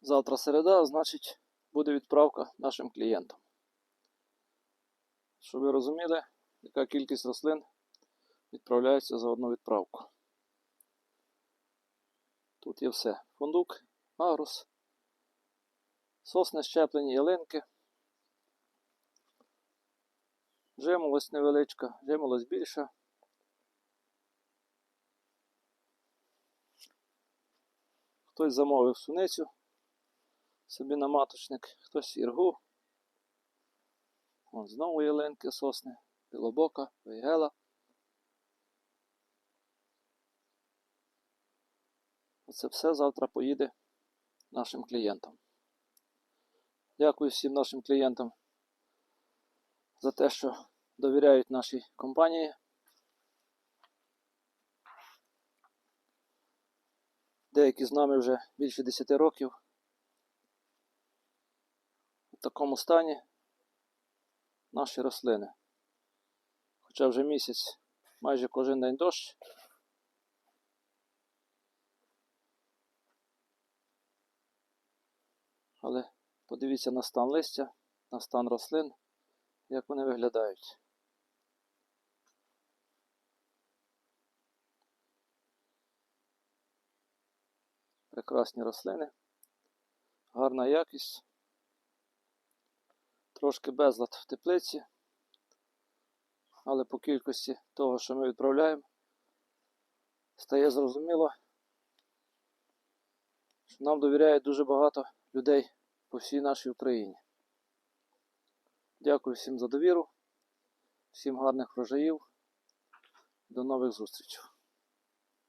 Завтра середа, значить, буде відправка нашим клієнтам. Щоб ви розуміли, яка кількість рослин відправляється за одну відправку. Тут є все: фундук, агрус, сосни щеплені, ялинки, жимолость невеличка, жимолость більша. Хтось замовив суницю собі на маточник, хтось іргу. Вон знову ялинки, сосни, білобока, вейгела. Оце все завтра поїде нашим клієнтам. Дякую всім нашим клієнтам за те, що довіряють нашій компанії. Деякі з нами вже більше 10 років. В такому стані наші рослини. Хоча вже місяць майже кожен день дощ. Але подивіться на стан листя, на стан рослин, як вони виглядають. Прекрасні рослини, гарна якість, трошки безлад в теплиці, але по кількості того, що ми відправляємо, стає зрозуміло, що нам довіряє дуже багато людей по всій нашій Україні. Дякую всім за довіру, всім гарних врожаїв. До нових зустрічей.